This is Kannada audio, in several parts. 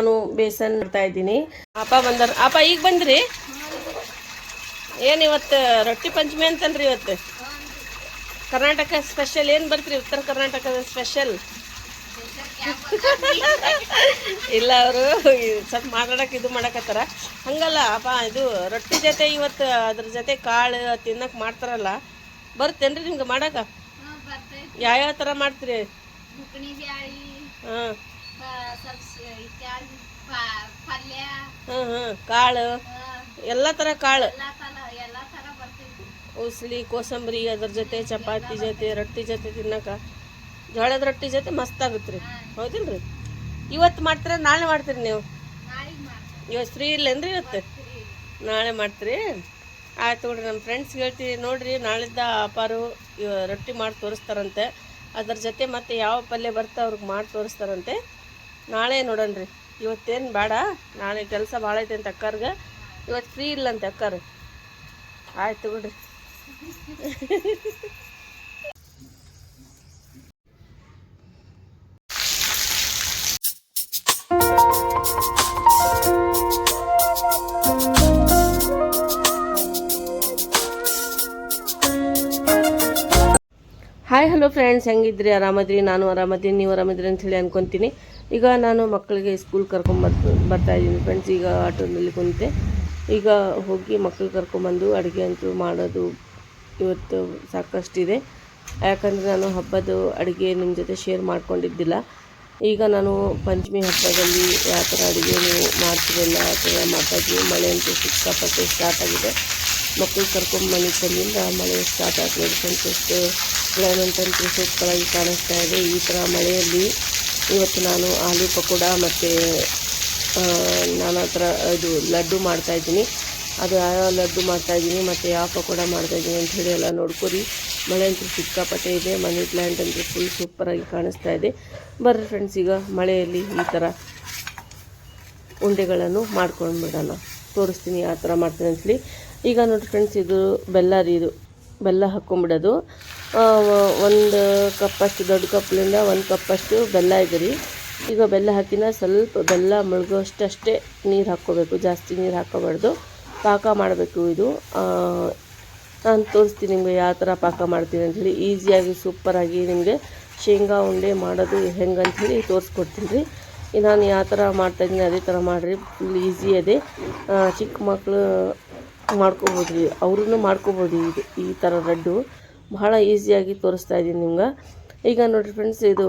ನಾನು ಬೇಸನ್ ಮಾಡ್ತಾ ಇದ್ದೀನಿ. ಅಪ್ಪ ಬಂದಾರ ಅಪ್ಪ ಈಗ ಬಂದ್ರಿ? ಏನು ಇವತ್ತು ರೊಟ್ಟಿ ಪಂಚಮಿ ಅಂತಲ್ರಿ ಇವತ್ತು? ಕರ್ನಾಟಕ ಸ್ಪೆಷಲ್ ಏನು ಬರ್ತೀರಿ? ಉತ್ತರ ಕರ್ನಾಟಕದ ಸ್ಪೆಷಲ್ ಇಲ್ಲ ಅವರು ಸ್ವಲ್ಪ ಮಾತಾಡಕ್ಕೆ ಇದು ಮಾಡಕತ್ತಾರ. ಹಂಗಲ್ಲ ಅಪ್ಪ ಇದು ರೊಟ್ಟಿ ಜೊತೆ ಇವತ್ತು ಅದ್ರ ಜೊತೆ ಕಾಳು ತಿನ್ನಕ್ಕೆ ಮಾಡ್ತಾರಲ್ಲ ಬರ್ತೇನ್ರಿ ನಿಮ್ಗೆ ಮಾಡಕ? ಯಾವ್ಯಾವ ಥರ ಮಾಡ್ತೀರಿ? ಹಾಂ. ಪಲ್ಯ ಹಾಂ ಹಾಂ ಕಾಳು. ಎಲ್ಲ ಥರ ಕಾಳು. ತರ ಬರ್ತೈತಿ ಉಸ್ಲಿ ಕೋಸಂಬರಿ ಅದ್ರ ಜೊತೆ ಚಪಾತಿ ಜೊತೆ ರೊಟ್ಟಿ ಜೊತೆ ತಿನ್ನಕ. ಜೋಳದ ರೊಟ್ಟಿ ಜೊತೆ ಮಸ್ತ್ ಆಗುತ್ತೆ ರೀ. ಹೌದಿಲ್ರಿ? ಇವತ್ತು ಮಾಡ್ತೀರ ನಾಳೆ ಮಾಡ್ತೀರಿ ನೀವು? ಇವತ್ತು ಫ್ರೀ ಇಲ್ಲೇನ್ರಿ ಇವತ್ತು? ನಾಳೆ ಮಾಡ್ತೀರಿ? ಆಯ್ತು ನೋಡ್ರಿ ನಮ್ಮ ಫ್ರೆಂಡ್ಸ್ ಹೇಳ್ತೀವಿ ನೋಡ್ರಿ ನಾಳಿದ್ದ ಅಪಾರು ರೊಟ್ಟಿ ಮಾಡಿ ತೋರಿಸ್ತಾರಂತೆ. ಅದ್ರ ಜೊತೆ ಮತ್ತೆ ಯಾವ ಪಲ್ಯ ಬರ್ತಾ ಅವ್ರಿಗೆ ಮಾಡಿ ತೋರಿಸ್ತಾರಂತೆ. ನಾಳೆ ನೋಡೋಣ್ರಿ. ಇವತ್ತೇನು ಬೇಡ, ನಾಳೆ ಕೆಲಸ ಭಾಳ ಐತೆ ಅಂತ ಅಕ್ಕಾರ್ಗ. ಇವತ್ತು ಫ್ರೀ ಇಲ್ಲ ಅಂತ ಅಕ್ಕಾರ. ಆಯ್ತು ಬಿಡ್ರಿ ಹಾಯ್ ಹಲೋ ಫ್ರೆಂಡ್ಸ್ ಹೆಂಗಿದ್ರಿ? ಆರಾಮದ್ರಿ? ನಾನು ಆರಾಮದ್ರಿ ನೀವು ಆರಾಮದ್ರಿ ಅಂತ ಹೇಳಿ ಅನ್ಕೊಂತೀನಿ. ಈಗ ನಾನು ಮಕ್ಕಳಿಗೆ ಸ್ಕೂಲ್ ಕರ್ಕೊಂಬರ್ತ ಬರ್ತಾ ಇದ್ದೀನಿ. ಫ್ರೆಂಡ್ಸ್ ಈಗ ಆಟೋದಲ್ಲಿ ಕುಂತೆ. ಈಗ ಹೋಗಿ ಮಕ್ಕಳು ಕರ್ಕೊಂಬಂದು ಅಡುಗೆ ಅಂತೂ ಮಾಡೋದು ಇವತ್ತು ಸಾಕಷ್ಟಿದೆ. ಯಾಕಂದರೆ ನಾನು ಹಬ್ಬದ ಅಡುಗೆ ನಿಮ್ಮ ಜೊತೆ ಶೇರ್ ಮಾಡ್ಕೊಂಡಿದ್ದಿಲ್ಲ. ಈಗ ನಾನು ಪಂಚಮಿ ಹಬ್ಬದಲ್ಲಿ ಯಾವ ಥರ ಅಡುಗೆ ನೀವು ಮಾಡ್ತಿರಲ್ಲ, ಆ ಥರ ಮಾಡ್ತಾಯಿದ್ವಿ ಮಳೆ ಅಂತೂ ಸಿಕ್ಕಾಪಟ್ಟೆ ಸ್ಟಾರ್ಟ್ ಆಗಿದೆ. ಮಕ್ಕಳು ಕರ್ಕೊಂಡು ತಂದಿಂದ ಮಳೆ ಸ್ಟಾರ್ಟ್ ಆಗ್ತದೆ ಸಂತೋಷ ಸೂಪರಾಗಿ ಕಾಣಿಸ್ತಾ ಇದೆ. ಈ ಥರ ಮಳೆಯಲ್ಲಿ ಇವತ್ತು ನಾನು ಆಲೂ ಪಕೋಡ ಮತ್ತು ನಾನಾ ಥರ ಇದು ಲಡ್ಡು ಮಾಡ್ತಾಯಿದ್ದೀನಿ ಅದು ಯಾವ ಲಡ್ಡು ಮಾಡ್ತಾಯಿದ್ದೀನಿ ಮತ್ತು ಯಾವ ಪಕೋಡ ಮಾಡ್ತಾಯಿದ್ದೀನಿ ಅಂತ ಹೇಳಿ ಎಲ್ಲ ನೋಡ್ಕೊರಿ. ಮಳೆ ಅಂತೂ ಸಿಕ್ಕಾಪಟ್ಟೆ ಇದೆ, ಮನಿ ಪ್ಲ್ಯಾಂಟ್ ಅಂತೂ ಫುಲ್ ಸೂಪರಾಗಿ ಕಾಣಿಸ್ತಾ ಇದೆ. ಬರ್ರಿ ಫ್ರೆಂಡ್ಸ್ ಈಗ ಮಳೆಯಲ್ಲಿ ಈ ಥರ ಉಂಡೆಗಳನ್ನು ಮಾಡ್ಕೊಂಡು ಬಿಡೋಣ ತೋರಿಸ್ತೀನಿ ಆ ಥರ ಮಾಡ್ತೀನಿ ಅಂತೇಳಿ ಈಗ ನೋಡಿ ಫ್ರೆಂಡ್ಸ್ ಇದು ಬೆಲ್ಲ ಇದು. ಬೆಲ್ಲ ಹಾಕ್ಕೊಂಬಿಡೋದು ಒಂದು ಕಪ್ಪಷ್ಟು, ದೊಡ್ಡ ಕಪ್ಲಿಂದ ಒಂದು ಕಪ್ಪಷ್ಟು ಬೆಲ್ಲ ಇದೆ ರೀ. ಈಗ ಬೆಲ್ಲ ಹಾಕಿನ ಸ್ವಲ್ಪ ಬೆಲ್ಲ ಮುಳುಗೋಷ್ಟಷ್ಟೇ ನೀರು ಹಾಕ್ಕೋಬೇಕು, ಜಾಸ್ತಿ ನೀರು ಹಾಕ್ಕೋಬಾರ್ದು. ಪಾಕ ಮಾಡಬೇಕು ಇದು. ನಾನು ತೋರಿಸ್ತೀನಿ ನಿಮಗೆ ಯಾವ ಥರ ಪಾಕ ಮಾಡ್ತೀನಿ ಅಂಥೇಳಿ ಈಸಿಯಾಗಿ, ಸೂಪರಾಗಿ ನಿಮಗೆ ಶೇಂಗಾ ಉಂಡೆ ಮಾಡೋದು ಹೆಂಗೆ ಅಂಥೇಳಿ ತೋರಿಸ್ಕೊಡ್ತೀನಿ ರೀ. ನಾನು ಯಾವ ಥರ ಮಾಡ್ತಾಯಿದ್ದೀನಿ ಅದೇ ಥರ ಮಾಡಿರಿ. ಫುಲ್ ಈಸಿ ಅದೇ ಚಿಕ್ಕ ಮಕ್ಕಳು ಮಾಡ್ಕೋಬೋದು ರೀ ಅವ್ರೂ ಮಾಡ್ಕೊಬೋದು ಇದು ಈ ಥರ ಲಡ್ಡು ಬಹಳ ಈಸಿಯಾಗಿ ತೋರಿಸ್ತಾ ಇದ್ದೀನಿ ನಿಮ್ಗೆ. ಈಗ ನೋಡಿರಿ ಫ್ರೆಂಡ್ಸ್ ಇದು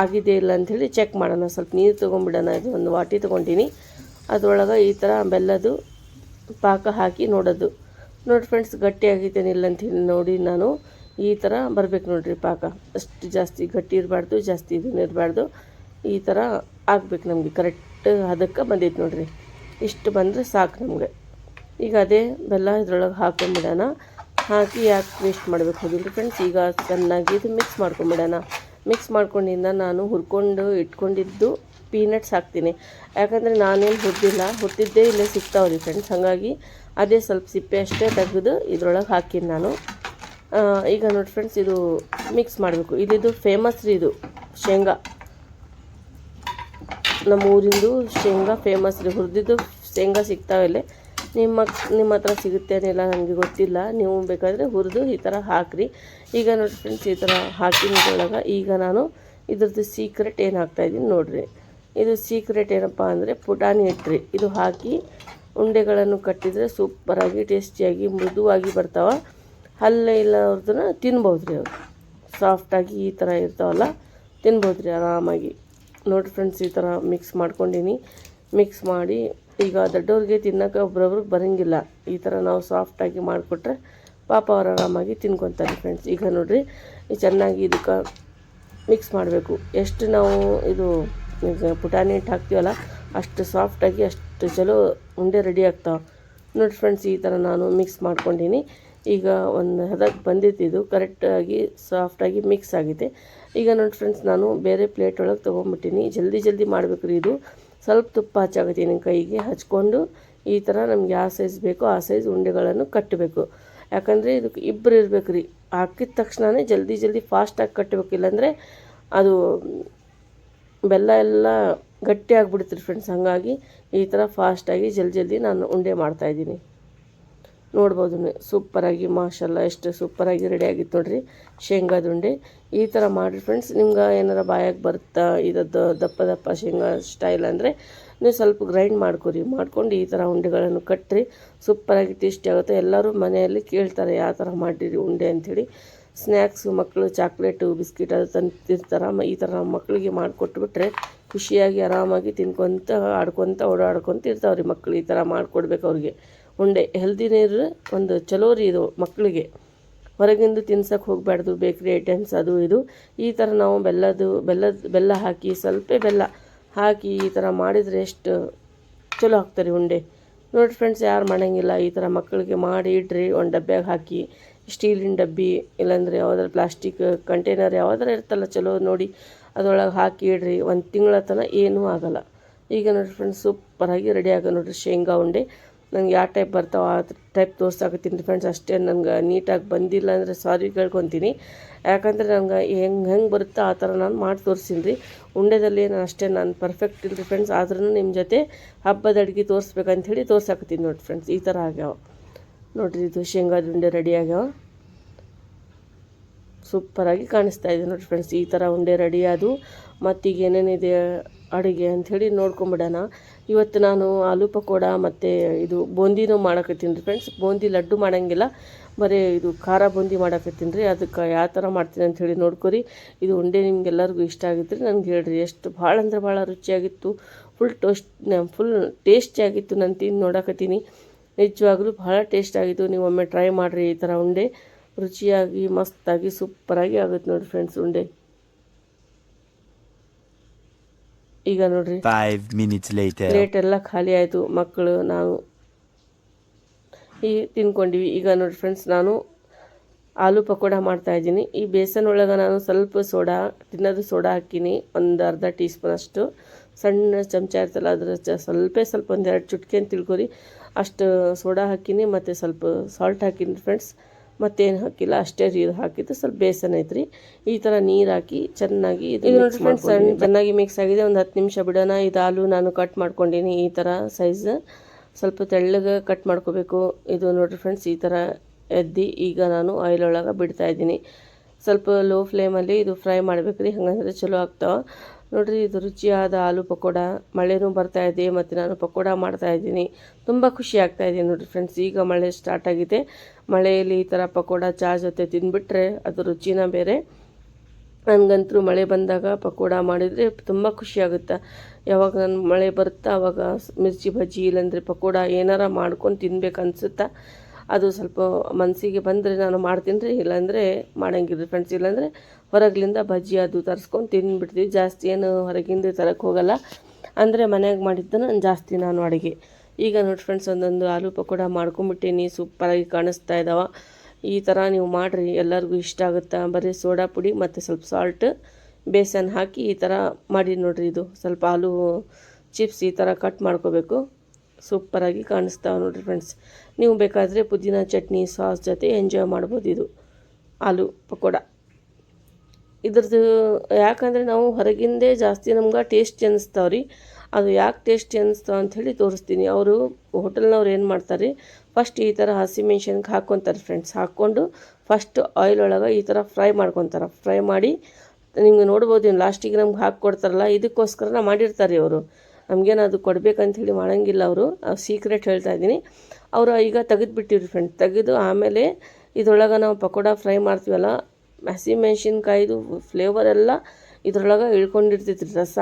ಆಗಿದೆ ಇಲ್ಲ ಅಂಥೇಳಿ ಚೆಕ್ ಮಾಡೋಣ. ಸ್ವಲ್ಪ ನೀರು ತೊಗೊಂಬಿಡೋಣ ಇದು ಒಂದು ವಾಟಿ ತೊಗೊಂಡಿನಿ. ಅದರೊಳಗೆ ಈ ಥರ ಬೆಲ್ಲದು ಪಾಕ ಹಾಕಿ ನೋಡೋದು. ನೋಡಿ ಫ್ರೆಂಡ್ಸ್ ಗಟ್ಟಿ ಆಗೈತೇನಿಲ್ಲ ಅಂತ ಹೇಳಿ ನೋಡಿ ನಾನು. ಈ ಥರ ಬರಬೇಕು ನೋಡಿರಿ ಪಾಕ. ಅಷ್ಟು ಜಾಸ್ತಿ ಗಟ್ಟಿ ಇರಬಾರ್ದು, ಜಾಸ್ತಿ ಇದನ್ನು ಇರಬಾರ್ದು. ಈ ಥರ ಆಗ್ಬೇಕು ನಮಗೆ ಕರೆಕ್ಟ್ ಅದಕ್ಕೆ ಬಂದೈತೆ ನೋಡಿರಿ. ಇಷ್ಟು ಬಂದರೆ ಸಾಕು ನಮಗೆ. ಈಗ ಅದೇ ಬೆಲ್ಲ ಇದ್ರೊಳಗೆ ಹಾಕೊಂಡ್ಬಿಡೋಣ ಹಾಕಿ ಯಾಕೆ ವೇಸ್ಟ್ ಮಾಡಬೇಕು ಹೌದಿಲ್ಲ ಫ್ರೆಂಡ್ಸ್ ಈಗ ಚೆನ್ನಾಗಿ ಇದು ಮಿಕ್ಸ್ ಮಾಡ್ಕೊಂಬಿಡೋಣ. ಮಿಕ್ಸ್ ಮಾಡ್ಕೊಂಡಿಂದ ನಾನು ಹುರ್ಕೊಂಡು ಇಟ್ಕೊಂಡಿದ್ದು ಪೀನಟ್ಸ್ ಹಾಕ್ತೀನಿ. ಯಾಕಂದರೆ ನಾನೇನು ಹುರಿದಿಲ್ಲ. ಹುರ್ತಿದ್ದೇ ಇಲ್ಲೇ ಸಿಗ್ತಾವ್ರಿ ಫ್ರೆಂಡ್ಸ್ ಹಾಗಾಗಿ ಅದೇ ಸ್ವಲ್ಪ ಸಿಪ್ಪೆ ಅಷ್ಟೇ ತೆಗೆದು ಇದ್ರೊಳಗೆ ಹಾಕೀನಿ ನಾನು. ಈಗ ನೋಡಿ ಫ್ರೆಂಡ್ಸ್ ಇದು ಮಿಕ್ಸ್ ಮಾಡಬೇಕು. ಇದಿದು ಫೇಮಸ್ ರೀ ಇದು ಶೇಂಗಾ. ನಮ್ಮ ಊರಿಂದು ಶೇಂಗಾ ಫೇಮಸ್ ರೀ. ಹುರಿದಿದ್ದು ಶೇಂಗಾ ಸಿಗ್ತಾವಲ್ಲೇ ನಿಮ್ಮ ನಿಮ್ಮ ಹತ್ರ ಸಿಗುತ್ತೇನಿಲ್ಲ ನನಗೆ ಗೊತ್ತಿಲ್ಲ. ನೀವು ಬೇಕಾದರೆ ಹುರಿದು ಈ ಥರ ಹಾಕ್ರಿ. ಈಗ ನೋಡಿ ಫ್ರೆಂಡ್ಸ್ ಈ ಥರ ಹಾಕಿ ಇದ್ರೊಳಗೆ ಈಗ ನಾನು ಇದ್ರದ್ದು ಸೀಕ್ರೆಟ್ ಏನು ಹಾಕ್ತಾಯಿದ್ದೀನಿ ನೋಡಿರಿ. ಇದು ಸೀಕ್ರೆಟ್ ಏನಪ್ಪ ಅಂದರೆ ಪುಟಾಣಿ ಇಟ್ರಿ. ಇದು ಹಾಕಿ ಉಂಡೆಗಳನ್ನು ಕಟ್ಟಿದರೆ ಸೂಪರಾಗಿ ಟೇಸ್ಟಿಯಾಗಿ ಮೃದುವಾಗಿ ಬರ್ತಾವೆ. ಹಲ್ಲೆ ಇಲ್ಲ ಅವ್ರದನ್ನ ತಿನ್ಬೋದು ರೀ ಅವರು ಸಾಫ್ಟಾಗಿ ಈ ಥರ ಇರ್ತಾವಲ್ಲ ತಿನ್ಬೋದು ರೀ ಆರಾಮಾಗಿ. ನೋಡಿ ಫ್ರೆಂಡ್ಸ್ ಈ ಥರ ಮಿಕ್ಸ್ ಮಾಡ್ಕೊಂಡಿನಿ. ಮಿಕ್ಸ್ ಮಾಡಿ ಈಗ ದೊಡ್ಡವ್ರಿಗೆ ತಿನ್ನೋಕೆ ಒಬ್ರೊಬ್ರಿಗೆ ಬರೋಂಗಿಲ್ಲ. ಈ ಥರ ನಾವು ಸಾಫ್ಟಾಗಿ ಮಾಡಿಕೊಟ್ರೆ ಪಾಪ ಅವ್ರು ಆರಾಮಾಗಿ ತಿನ್ಕೊತಾರೆ ಫ್ರೆಂಡ್ಸ್ ಈಗ ನೋಡಿರಿ ಚೆನ್ನಾಗಿ ಇದಕ್ಕೆ ಮಿಕ್ಸ್ ಮಾಡಬೇಕು. ಎಷ್ಟು ನಾವು ಇದು ಪುಟಾಣಿ ಹಿಟ್ಟು ಹಾಕ್ತೀವಲ್ಲ, ಅಷ್ಟು ಸಾಫ್ಟಾಗಿ ಅಷ್ಟು ಚಲೋ ಉಂಡೆ ರೆಡಿ ಆಗ್ತಾವೆ. ನೋಡಿ ಫ್ರೆಂಡ್ಸ್ ಈ ಥರ ನಾನು ಮಿಕ್ಸ್ ಮಾಡ್ಕೊಂಡಿನಿ. ಈಗ ಒಂದು ಹದಕ್ಕೆ ಬಂದಿತ್ತು ಇದು ಕರೆಕ್ಟಾಗಿ ಸಾಫ್ಟಾಗಿ ಮಿಕ್ಸ್ ಆಗಿದೆ. ಈಗ ನೋಡಿ ಫ್ರೆಂಡ್ಸ್ ನಾನು ಬೇರೆ ಪ್ಲೇಟ್ ಒಳಗೆ ತೊಗೊಂಬಿಟ್ಟಿನಿ. ಜಲ್ದಿ ಜಲ್ದಿ ಮಾಡಬೇಕು ರೀ ಇದು. ಸ್ವಲ್ಪ ತುಪ್ಪ ಹಚ್ಚಾಕತ್ತೀನಿ ಕೈಗೆ, ಹಚ್ಕೊಂಡು ಈ ಥರ ನಮ್ಗೆ ಯಾವ ಸೈಜ್ ಬೇಕೋ ಆ ಸೈಜ್ ಉಂಡೆಗಳನ್ನು ಕಟ್ಟಬೇಕು. ಯಾಕಂದರೆ ಇದಕ್ಕೆ ಇಬ್ಬರು ಇರಬೇಕು ರೀ ಹಾಕಿದ ತಕ್ಷಣವೇ ಜಲ್ದಿ ಜಲ್ದಿ ಫಾಸ್ಟಾಗಿ ಕಟ್ಟಬೇಕು. ಇಲ್ಲಾಂದರೆ ಅದು ಬೆಲ್ಲ ಎಲ್ಲ ಗಟ್ಟಿ ರೀ ಫ್ರೆಂಡ್ಸ್ ಹಾಗಾಗಿ ಈ ಥರ ಫಾಸ್ಟಾಗಿ ಜಲ್ದಿ ಜಲ್ದಿ ನಾನು ಉಂಡೆ ಮಾಡ್ತಾಯಿದ್ದೀನಿ ನೋಡ್ಬೋದು ಸೂಪರಾಗಿ ಮಾಷಲ್ಲ ಎಷ್ಟು ಸೂಪರಾಗಿ ರೆಡಿ ಆಗಿತ್ತು ನೋಡ್ರಿ. ಉಂಡೆ ಈ ಥರ ಮಾಡಿರಿ ಫ್ರೆಂಡ್ಸ್ ನಿಮ್ಗೆ ಏನಾರ ಬಾಯಾಗಿ ಬರುತ್ತಾ ಇದದ್ದು ದಪ್ಪ ದಪ್ಪ ಶೇಂಗಾ ಸ್ಟೈಲ್ ಅಂದರೆ, ನೀವು ಸ್ವಲ್ಪ ಗ್ರೈಂಡ್ ಮಾಡ್ಕೊರಿ. ಮಾಡ್ಕೊಂಡು ಈ ಥರ ಉಂಡೆಗಳನ್ನು ಕಟ್ಟಿರಿ ಸೂಪರಾಗಿ ಟೇಸ್ಟಿ ಆಗುತ್ತೆ. ಎಲ್ಲರೂ ಮನೆಯಲ್ಲಿ ಕೇಳ್ತಾರೆ, ಯಾವ ಥರ ಮಾಡಿರಿ ಉಂಡೆ ಅಂಥೇಳಿ. ಸ್ನ್ಯಾಕ್ಸು ಮಕ್ಕಳು ಚಾಕ್ಲೇಟು ಬಿಸ್ಕಿಟ್ ಅದು ತಂದಿರ್ತಾರೆ ಮ, ಈ ಥರ ಮಕ್ಕಳಿಗೆ ಮಾಡಿಕೊಟ್ಬಿಟ್ರೆ ಖುಷಿಯಾಗಿ ಆರಾಮಾಗಿ ತಿನ್ಕೊತ, ಆಡ್ಕೊತ, ಓಡಾಡ್ಕೊತ ಇರ್ತಾವ್ರಿ ಮಕ್ಕಳು ಈ ಥರ ಮಾಡಿಕೊಡ್ಬೇಕು ಅವ್ರಿಗೆ. ಉಂಡೆ ಹೆಲ್ದಿ ನೀರು ಒಂದು ಚಲೋ ರೀ ಇದು ಮಕ್ಕಳಿಗೆ ಹೊರಗಿಂದು ತಿನ್ಸಕ್ಕೆ ಹೋಗಬಾರ್ದು ಬೇಕ್ರಿ ಐಟಮ್ಸ್ ಅದು ಇದು. ಈ ಥರ ನಾವು ಬೆಲ್ಲದು, ಬೆಲ್ಲದ, ಬೆಲ್ಲ ಹಾಕಿ, ಸ್ವಲ್ಪ ಬೆಲ್ಲ ಹಾಕಿ ಈ ಥರ ಮಾಡಿದರೆ ಎಷ್ಟು ಚಲೋ ಆಗ್ತಾರೆ ಉಂಡೆ. ನೋಡಿ ಫ್ರೆಂಡ್ಸ್ ಯಾರು ಮಾಡೋಂಗಿಲ್ಲ, ಈ ಥರ ಮಕ್ಕಳಿಗೆ ಮಾಡಿ ಇಡ್ರಿ, ಒಂದು ಡಬ್ಬ್ಯಾಗ ಹಾಕಿ ಸ್ಟೀಲಿನ ಡಬ್ಬಿ, ಇಲ್ಲಾಂದ್ರೆ ಯಾವ್ದಾರ ಪ್ಲಾಸ್ಟಿಕ್ ಕಂಟೈನರ್ ಯಾವ್ದಾರ ಇರ್ತಲ್ಲ ಚಲೋ ನೋಡಿ, ಅದರೊಳಗೆ ಹಾಕಿ ಇಡ್ರಿ. ಒಂದು ತಿಂಗಳ ತನಕ ಏನೂ ಆಗೋಲ್ಲ. ಈಗ ನೋಡಿ ಫ್ರೆಂಡ್ಸ್ ಸೂಪರಾಗಿ ರೆಡಿ ಆಗೋ ನೋಡಿರಿ ಶೇಂಗಾ ಉಂಡೆ. ನಂಗೆ ಯಾವ ಟೈಪ್ ಬರ್ತಾವೆ ಆ ಟೈಪ್ ತೋರ್ಸಾಕತ್ತೀನಿ. ರೀ ಫ್ರೆಂಡ್ಸ್ ಅಷ್ಟೇ ನನಗೆ ನೀಟಾಗಿ ಬಂದಿಲ್ಲ ಅಂದರೆ ಸಾರಿ ಕೇಳ್ಕೊತೀನಿ. ಯಾಕಂದರೆ ನನಗೆ ಹೆಂಗೆ ಹೆಂಗೆ ಬರುತ್ತೋ ಆ ಥರ ನಾನು ಮಾಡಿ ತೋರಿಸ್ತೀನಿ ರೀ. ಉಂಡೆದಲ್ಲಿ ನಾನು ಅಷ್ಟೇ, ನಾನು ಪರ್ಫೆಕ್ಟ್ ಇಲ್ಲ ರೀ ಫ್ರೆಂಡ್ಸ್ ಆದ್ರೂ ನಿಮ್ಮ ಜೊತೆ ಹಬ್ಬದ ಅಡುಗೆ ತೋರಿಸ್ಬೇಕಂತ ಹೇಳಿ ತೋರ್ಸಾಕತ್ತೀನಿ ನೋಡಿ ಫ್ರೆಂಡ್ಸ್ ಈ ಥರ ಆಗ್ಯಾವ. ನೋಡಿರಿ ಇದು ಶೇಂಗಾದ ಉಂಡೆ ರೆಡಿ ಆಗ್ಯಾವ. ಸೂಪರಾಗಿ ಕಾಣಿಸ್ತಾ ಇದೆ ನೋಡಿ ಫ್ರೆಂಡ್ಸ್ ಈ ಥರ ಉಂಡೆ ರೆಡಿ ಅದು. ಮತ್ತೀಗ ಏನೇನಿದೆ? ಅಡುಗೆ ಅಂಥೇಳಿ ನೋಡ್ಕೊಂಬಿಡೋಣ. ಇವತ್ತು ನಾನು ಆಲೂ ಪಕೋಡ ಮತ್ತು ಇದು ಬೂಂದಿನೂ ಮಾಡಕತ್ತೀನಿ ರೀ ಫ್ರೆಂಡ್ಸ್ ಬೂಂದಿ ಲಡ್ಡು ಮಾಡಂಗಿಲ್ಲ. ಬರೀ ಇದು ಖಾರ ಬೂಂದಿ ಮಾಡಕತ್ತೀನಿ. ರೀ ಅದಕ್ಕೆ ಯಾವ ಥರ ಮಾಡ್ತೀನಿ ಅಂಥೇಳಿ ನೋಡ್ಕೊರಿ. ಇದು ಉಂಡೆ ನಿಮಗೆಲ್ಲರಿಗೂ ಇಷ್ಟ ಆಗಿತ್ತು ರೀ ನನಗೆ ಹೇಳ್ರಿ. ಎಷ್ಟು ಭಾಳ ಅಂದ್ರೆ ಭಾಳ ರುಚಿಯಾಗಿತ್ತು. ಫುಲ್ ಟೋಸ್ಟ್ ಫುಲ್ ಟೇಸ್ಟಿಯಾಗಿತ್ತು ನಾನು ತಿಂದು ನೋಡಕತ್ತೀನಿ. ನಿಜವಾಗ್ಲೂ ಭಾಳ ಟೇಸ್ಟ್ ಆಗಿತ್ತು ನೀವು ಒಮ್ಮೆ ಟ್ರೈ ಮಾಡಿರಿ ಈ ಥರ ಉಂಡೆ. ರುಚಿಯಾಗಿ, ಮಸ್ತಾಗಿ ಸೂಪರಾಗಿ ಆಗುತ್ತೆ ನೋಡಿ ಫ್ರೆಂಡ್ಸ್ ಉಂಡೆ. ಈಗ ನೋಡ್ರಿ. Five minutes later. ಪ್ಲೇಟ್ ಎಲ್ಲ ಖಾಲಿ ಆಯಿತು ಮಕ್ಕಳು ನಾವು ಈ ತಿನ್ಕೊಂಡಿವಿ. ಈಗ ನೋಡಿ ಫ್ರೆಂಡ್ಸ್ ನಾನು ಆಲೂ ಪಕೋಡ ಮಾಡ್ತಾ ಇದ್ದೀನಿ. ಈ ಬೇಸನ್ ಒಳಗೆ ನಾನು ಸ್ವಲ್ಪ ಸೋಡಾ ತಿನ್ನೋದು ಸೋಡಾ ಹಾಕಿನಿ ಒಂದು ಅರ್ಧ ಟೀ ಸ್ಪೂನ್ ಅಷ್ಟು. ಸಣ್ಣ ಚಮಚ ಇರ್ತಲ್ಲ ಅದರ ಚ ಸ್ವಲ್ಪ ಸ್ವಲ್ಪ ಒಂದೆರಡು ಚುಟ್ಕಿ ಅಂತ ತಿಳ್ಕೊರಿ. ಅಷ್ಟು ಸೋಡಾ ಹಾಕಿನಿ ಮತ್ತು ಸ್ವಲ್ಪ ಸಾಲ್ಟ್ ಹಾಕಿನಿ ಫ್ರೆಂಡ್ಸ್ ಮತ್ತೇನು ಹಾಕಿಲ್ಲ ಅಷ್ಟೇ ನೀರು ಹಾಕಿದ್ದು. ಸ್ವಲ್ಪ ಬೇಸನ್ ಐತ್ರಿ. ಈ ಥರ ನೀರು ಹಾಕಿ ಚೆನ್ನಾಗಿ ಇದು ಫ್ರೆಂಡ್ಸ್ ಚೆನ್ನಾಗಿ ಮಿಕ್ಸ್ ಆಗಿದೆ. ಒಂದು ಹತ್ತು ನಿಮಿಷ ಬಿಡೋಣ. ಇದು ಆಲೂ ನಾನು ಕಟ್ ಮಾಡ್ಕೊಂಡಿನಿ ಈ ಥರ ಸೈಜ್ ಸ್ವಲ್ಪ ತೆಳ್ಳಗೆ ಕಟ್ ಮಾಡ್ಕೋಬೇಕು. ಇದು ನೋಡಿರಿ ಫ್ರೆಂಡ್ಸ್ ಈ ಥರ ಎದ್ದು ಈಗ ನಾನು ಆಯಿಲ್ ಒಳಗೆ ಬಿಡ್ತಾ ಇದ್ದೀನಿ. ಸ್ವಲ್ಪ ಲೋ ಫ್ಲೇಮಲ್ಲಿ ಇದು ಫ್ರೈ ಮಾಡ್ಬೇಕು ರೀ ಹಂಗಂದ್ರೆ ಚಲೋ ಆಗ್ತಾವೆ. ನೋಡಿರಿ, ಇದು ರುಚಿಯಾದ ಆಲೂ ಪಕೋಡ. ಮಳೆನೂ ಬರ್ತಾ ಇದೆ ಮತ್ತು ನಾನು ಪಕೋಡ ಮಾಡ್ತಾ ಇದ್ದೀನಿ. ತುಂಬ ಖುಷಿ ಆಗ್ತಾ ಇದೆ ನೋಡಿರಿ ಫ್ರೆಂಡ್ಸ್ ಈಗ ಮಳೆ ಸ್ಟಾರ್ಟ್ ಆಗಿದೆ. ಮಳೆಯಲ್ಲಿ ಈ ಥರ ಪಕೋಡ ಚಹಾ ಜೊತೆ ತಿಂದುಬಿಟ್ರೆ ಅದು ರುಚಿನ ಬೇರೆ. ನನಗಂತೂ ಮಳೆ ಬಂದಾಗ ಪಕೋಡ ಮಾಡಿದರೆ ತುಂಬ ಖುಷಿ ಆಗುತ್ತೆ. ಯಾವಾಗ ನಾನು ಮಳೆ ಬರುತ್ತಾ ಆವಾಗ ಮಿರ್ಚಿ, ಬಜ್ಜಿ ಇಲ್ಲಾಂದರೆ ಪಕೋಡ ಏನಾರ ಮಾಡ್ಕೊಂಡು ತಿನ್ಬೇಕು ಅನ್ಸುತ್ತಾ? ಅದು ಸ್ವಲ್ಪ ಮನಸ್ಸಿಗೆ ಬಂದರೆ ನಾನು ಮಾಡ್ತೀನಿ ರೀ, ಇಲ್ಲಾಂದರೆ ಮಾಡಂಗಿಲ್ಲ ಫ್ರೆಂಡ್ಸ್ ಇಲ್ಲಾಂದರೆ ಹೊರಗ್ಲಿಂದ ಬಜ್ಜಿ ಅದು ತರಿಸ್ಕೊಂಡು ತಿಂದುಬಿಡ್ತೀವಿ. ಜಾಸ್ತಿ ಏನು ಹೊರಗಿಂದ ತರಕ್ಕೆ ಹೋಗಲ್ಲ. ಅಂದರೆ ಮನ್ಯಾಗ ಮಾಡಿದ್ದನ್ನು ಜಾಸ್ತಿ ನಾನು ಅಡುಗೆ. ಈಗ ನೋಡಿ ಫ್ರೆಂಡ್ಸ್ ಒಂದೊಂದು ಆಲೂ ಪಕೋಡ ಮಾಡ್ಕೊಂಬಿಟ್ಟೀನಿ ಸೂಪರಾಗಿ ಕಾಣಿಸ್ತಾ ಇದ್ದಾವೆ ಈ ಥರ ನೀವು ಮಾಡಿರಿ, ಎಲ್ಲರಿಗೂ ಇಷ್ಟ ಆಗುತ್ತೆ? ಬರೀ ಸೋಡಾ ಪುಡಿ ಮತ್ತು ಸ್ವಲ್ಪ ಸಾಲ್ಟ್ ಬೇಸನ್ ಹಾಕಿ ಈ ಥರ ಮಾಡಿ ನೋಡಿರಿ ಇದು. ಸ್ವಲ್ಪ ಆಲೂ ಚಿಪ್ಸ್ ಈ ಥರ ಕಟ್ ಮಾಡ್ಕೋಬೇಕು. ಸೂಪರಾಗಿ ಕಾಣಿಸ್ತಾವೆ ನೋಡಿರಿ ಫ್ರೆಂಡ್ಸ್ ನೀವು ಬೇಕಾದರೆ ಪುದೀನ ಚಟ್ನಿ, ಸಾಸ್ ಜೊತೆ ಎಂಜಾಯ್ ಮಾಡ್ಬೋದು ಇದು. ಆಲೂ ಪಕೋಡ. ಇದ್ರದ್ದು ಯಾಕಂದರೆ ನಾವು ಹೊರಗಿಂದೇ ಜಾಸ್ತಿ ನಮ್ಗೆ ಟೇಸ್ಟ್ ಅನ್ನಿಸ್ತಾವೆ ರೀ. ಅದು ಯಾಕೆ ಟೇಸ್ಟಿ ಅಂತ ಅಂಥೇಳಿ ತೋರಿಸ್ತೀನಿ. ಅವರು ಹೋಟೆಲ್ನವ್ರು ಏನು ಮಾಡ್ತಾರೆ ಫಸ್ಟ್ ಈ ಥರ ಹಸಿಮೆಣ್ಸಿನ್ಕಾಯಿ ಹಾಕ್ಕೊತಾರೆ ಫ್ರೆಂಡ್ಸ್ ಹಾಕ್ಕೊಂಡು ಫಸ್ಟ್ ಆಯಿಲ್ ಒಳಗೆ ಈ ಥರ ಫ್ರೈ ಮಾಡ್ಕೊತಾರೆ. ಫ್ರೈ ಮಾಡಿ, ನಿಮ್ಗೆ ನೋಡ್ಬೋದು ಲಾಸ್ಟಿಗೆ ನಮ್ಗೆ ಹಾಕಿ ಕೊಡ್ತಾರಲ್ಲ, ಇದಕ್ಕೋಸ್ಕರ ಮಾಡಿರ್ತಾರೆ ಅವರು ನಮಗೇನು ಅದು ಹೇಳಿ ಮಾಡೋಂಗಿಲ್ಲ ಅವರು. ಸೀಕ್ರೆಟ್ ಹೇಳ್ತಾ ಇದ್ದೀನಿ. ಅವರು ಈಗ ತೆಗೆದುಬಿಟ್ಟಿವ್ರಿ ಫ್ರೆಂಡ್ ತೆಗೆದು ಆಮೇಲೆ ಇದ್ರೊಳಗೆ ನಾವು ಪಕೋಡ ಫ್ರೈ ಮಾಡ್ತೀವಲ್ಲ ಹಸಿಮೆಣ್ಸಿನ್ಕಾಯಿದು ಫ್ಲೇವರ್ ಎಲ್ಲ ಇದ್ರೊಳಗೆ ಇಳ್ಕೊಂಡಿರ್ತೈತಿ ರಸ.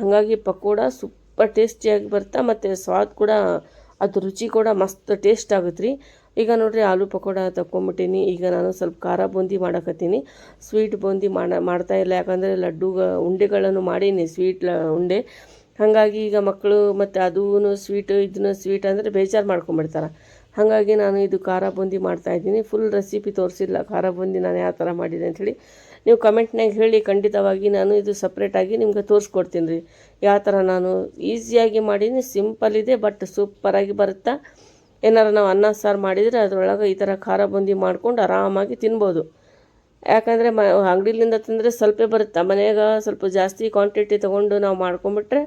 ಹಾಗಾಗಿ ಪಕೋಡ ಸೂಪರ್ ಟೇಸ್ಟಿಯಾಗಿ ಬರ್ತಾ, ಮತ್ತು ಸ್ವಾದ್ ಕೂಡ ಅದು ರುಚಿ ಕೂಡ ಮಸ್ತ್ ಟೇಸ್ಟ್ ಆಗುತ್ತೆ ರೀ ಈಗ ನೋಡಿರಿ ಆಲೂ ಪಕೋಡ ತಗೊಂಬಿಟ್ಟೀನಿ ಈಗ ನಾನು ಸ್ವಲ್ಪ ಖಾರ ಬೂಂದಿ ಮಾಡಕತ್ತೀನಿ. ಸ್ವೀಟ್ ಬೂಂದಿ ಮಾಡ, ಮಾಡ್ತಾ ಇಲ್ಲ. ಯಾಕಂದರೆ ಲಡ್ಡು, ಉಂಡೆಗಳನ್ನು ಮಾಡೀನಿ ಸ್ವೀಟ್ ಉಂಡೆ. ಹಾಗಾಗಿ ಈಗ ಮಕ್ಕಳು ಮತ್ತು ಅದೂ ಸ್ವೀಟು ಇದನ್ನು ಸ್ವೀಟ್ ಅಂದರೆ ಬೇಜಾರು ಮಾಡ್ಕೊಂಬಿಡ್ತಾರೆ. ಹಾಗಾಗಿ ನಾನು ಇದು ಖಾರ ಬೂಂದಿ ಮಾಡ್ತಾಯಿದ್ದೀನಿ ಫುಲ್ ರೆಸಿಪಿ ತೋರಿಸಿಲ್ಲ. ಖಾರ ಬೂಂದಿ ನಾನು ಯಾವ ಥರ ಮಾಡಿದೆ ಅಂಥೇಳಿ ನೀವು ಕಮೆಂಟ್ನಾಗ ಹೇಳಿ. ಖಂಡಿತವಾಗಿ ನಾನು ಇದು ಸಪ್ರೇಟಾಗಿ ನಿಮ್ಗೆ ತೋರಿಸ್ಕೊಡ್ತೀನಿ. ರೀ ಯಾವ ಥರ ನಾನು ಈಸಿಯಾಗಿ ಮಾಡೀನಿ ಸಿಂಪಲ್ ಇದೆ ಬಟ್ ಸೂಪರಾಗಿ ಬರುತ್ತಾ? ಏನಾರು ನಾವು ಅನ್ನ, ಸಾರು ಮಾಡಿದರೆ ಅದರೊಳಗೆ ಈ ಥರ ಖಾರ ಬೂಂದಿ ಮಾಡ್ಕೊಂಡು ಆರಾಮಾಗಿ ತಿನ್ಬೋದು. ಯಾಕಂದರೆ ಮ ಅಂಗಡಿಲಿಂದ ತಂದರೆ ಸ್ವಲ್ಪ ಬರುತ್ತೆ? ಮನೆಯಾಗ ಸ್ವಲ್ಪ ಜಾಸ್ತಿ ಕ್ವಾಂಟಿಟಿ ತೊಗೊಂಡು ನಾವು ಮಾಡ್ಕೊಂಬಿಟ್ರೆ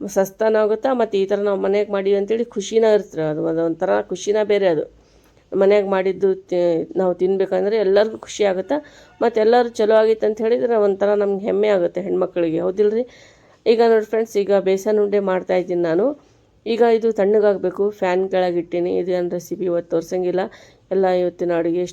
ಸಸ್ತಾನ ಆಗುತ್ತೆ? ಮತ್ತು ಈ ಥರ ನಾವು ಮನೆಗೆ ಮಾಡೀವಿ ಅಂತೇಳಿ ಖುಷಿನ ಇರ್ತದೆ ಅದು. ಅದು ಒಂಥರ ಖುಷಿನ ಬೇರೆ ಅದು. ಮನೆಯಾಗೆ ಮಾಡಿದ್ದು ನಾವು ತಿನ್ಬೇಕಂದ್ರೆ ಎಲ್ಲರಿಗೂ ಖುಷಿ ಆಗುತ್ತೆ? ಮತ್ತು ಎಲ್ಲರೂ ಚಲೋ ಆಗಿತ್ತು ಅಂತ ಹೇಳಿದ್ರೆ ಒಂಥರ ನಮ್ಗೆ ಹೆಮ್ಮೆ ಆಗುತ್ತೆ ಹೆಣ್ಮಕ್ಳಿಗೆ. ಹೌದಿಲ್ಲ ರೀ ಈಗ ನೋಡಿ ಫ್ರೆಂಡ್ಸ್ ಈಗ ಬೇಸನ್ ಉಂಡೆ ಮಾಡ್ತಾ ಇದ್ದೀನಿ ನಾನು. ಈಗ ಇದು ತಣ್ಣಗಾಗಬೇಕು. ಫ್ಯಾನ್ ಕೆಳಗಿಟ್ಟೀನಿ ಇದು ಏನು ರೆಸಿಪಿ ಇವತ್ತು ತೋರ್ಸಂಗಿಲ್ಲ. ಎಲ್ಲ ಇವತ್ತಿನ ಅಡುಗೆ